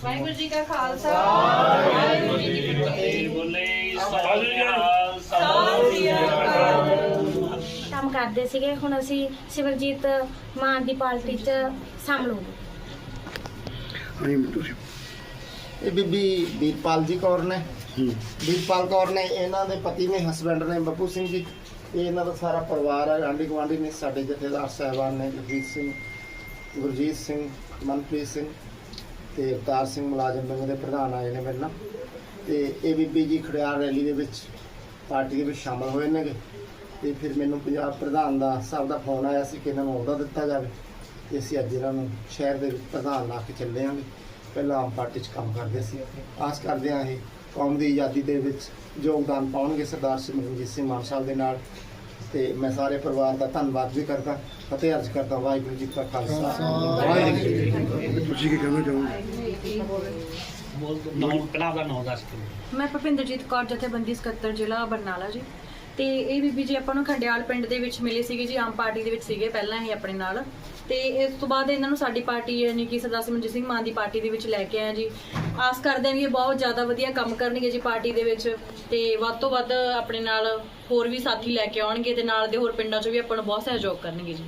ਵਾਹਿਗੁਰੂ ਜੀ ਕਾ ਖਾਲਸਾ। ਵਾਹਿਗੁਰੂ ਜੀ ਕੀ ਫਤਿਹ। ਕੰਮ ਕਰਦੇ ਸੀਗੇ ਹੁਣ ਅਸੀਂ ਸਿਵਰਜੀਤ ਮਾਨ ਦੀ ਪਾਰਟੀ 'ਚ ਸ਼ਾਮਲ ਹੋ ਗਏ ਇਹ ਬੀਬੀ ਵੀਰਪਾਲ ਜੀ ਕੌਰ ਨੇ। ਵੀਰਪਾਲ ਕੌਰ ਨੇ ਇਹਨਾਂ ਦੇ ਪਤੀ ਨੇ ਹਸਬੰਡ ਨੇ ਬੱਪੂ ਸਿੰਘ ਜੀ। ਇਹ ਇਹਨਾਂ ਦਾ ਸਾਰਾ ਪਰਿਵਾਰ ਹੈ ਆਂਢੀ ਗਵਾਂਢੀ ਨੇ ਸਾਡੇ ਜਥੇਦਾਰ ਸਹਿਬਾਨ ਨੇ ਜਗਜੀਤ ਸਿੰਘ ਗੁਰਜੀਤ ਸਿੰਘ ਮਨਪ੍ਰੀਤ ਸਿੰਘ। ਤੇ ਅਵਤਾਰ ਸਿੰਘ ਮੁਲਾਜ਼ਮ ਵਿੰਗ ਦੇ ਪ੍ਰਧਾਨ ਆਏ ਨੇ ਮੇਰੇ ਨਾਲ। ਤੇ ਇਹ ਬੀਬੀ ਜੀ ਖੜਿਆਲ ਰੈਲੀ ਦੇ ਵਿੱਚ ਪਾਰਟੀ ਦੇ ਵਿੱਚ ਸ਼ਾਮਲ ਹੋਏ ਨੇਗੇ। ਤੇ ਫਿਰ ਮੈਨੂੰ ਪੰਜਾਬ ਪ੍ਰਧਾਨ ਦਾ ਸਾਹਿਬ ਦਾ ਫੋਨ ਆਇਆ ਸੀ ਕਿ ਇਹਨਾਂ ਨੂੰ ਅਹੁਦਾ ਦਿੱਤਾ ਜਾਵੇ। ਤੇ ਅਸੀਂ ਅੱਜ ਇਹਨਾਂ ਨੂੰ ਸ਼ਹਿਰ ਦੇ ਪ੍ਰਧਾਨ ਲਾ ਕੇ ਚੱਲੇ ਆਂਗੇ। ਪਹਿਲਾਂ ਆਮ ਪਾਰਟੀ 'ਚ ਕੰਮ ਕਰਦੇ ਸੀ। ਆਸ ਕਰਦੇ ਹਾਂ ਇਹ ਕੌਮ ਦੀ ਆਜ਼ਾਦੀ ਦੇ ਵਿੱਚ ਯੋਗਦਾਨ ਪਾਉਣਗੇ ਸਰਦਾਰ ਸਿਮਰਨਜੀਤ ਸਿੰਘ ਮਾਨ ਸਾਹਿਬ ਦੇ ਨਾਲ। ਤੇ ਮੈਂ ਸਾਰੇ ਪਰਿਵਾਰ ਦਾ ਧੰਨਵਾਦ ਵੀ ਕਰਦਾ ਫਤਿਹ ਅਰਜ਼ ਕਰਦਾ ਵਾਹਿਗੁਰੂ ਜੀ ਕਾ ਖਾਲਸਾ। ਵਾਹਿਗੁਰੂ ਜੀ ਕੀ ਫਤਿਹ। ਤੁਸੀਂ ਕੀ ਕਹਿਣਾ ਚਾਹੋਗੇ? ਨਾਮ ਕਲਾ ਦਾ ਨਾਮ ਦੱਸ ਕੇ ਮੈਂ ਭਪਿੰਦਰਜੀਤ ਕੌਰ ਜਥੇਬੰਦੀ ਸਕੱਤਰ ਜ਼ਿਲ੍ਹਾ ਬਰਨਾਲਾ ਜੀ। ਤੇ ਇਹ ਬੀਬੀ ਜੀ ਆਪਾਂ ਨੂੰ ਖੰਡਿਆਲ ਪਿੰਡ ਦੇ ਵਿੱਚ ਮਿਲੇ ਸੀਗੇ ਜੀ ਆਮ ਪਾਰਟੀ ਦੇ ਵਿੱਚ ਸੀਗੇ ਪਹਿਲਾਂ ਹੀ ਆਪਣੇ ਨਾਲ। ਤੇ ਇਸ ਤੋਂ ਬਾਅਦ ਇਹਨਾਂ ਨੂੰ ਸਾਡੀ ਪਾਰਟੀ ਯਾਨੀ ਕਿ ਸਰਦਾਰ ਸਿਮਰਜੀਤ ਸਿੰਘ ਮਾਨ ਦੀ ਪਾਰਟੀ ਦੇ ਵਿੱਚ ਲੈ ਕੇ ਆਏ ਜੀ। ਆਸ ਕਰਦੇ ਹਾਂ ਵੀ ਇਹ ਬਹੁਤ ਜ਼ਿਆਦਾ ਵਧੀਆ ਕੰਮ ਕਰਨਗੇ ਜੀ ਪਾਰਟੀ ਦੇ ਵਿੱਚ। ਤੇ ਵੱਧ ਤੋਂ ਵੱਧ ਆਪਣੇ ਨਾਲ ਹੋਰ ਵੀ ਸਾਥੀ ਲੈ ਕੇ ਆਉਣਗੇ ਤੇ ਨਾਲ ਦੇ ਹੋਰ ਪਿੰਡਾਂ 'ਚ ਵੀ ਆਪਾਂ ਨੂੰ ਬਹੁਤ ਸਹਿਯੋਗ ਕਰਨਗੇ ਜੀ।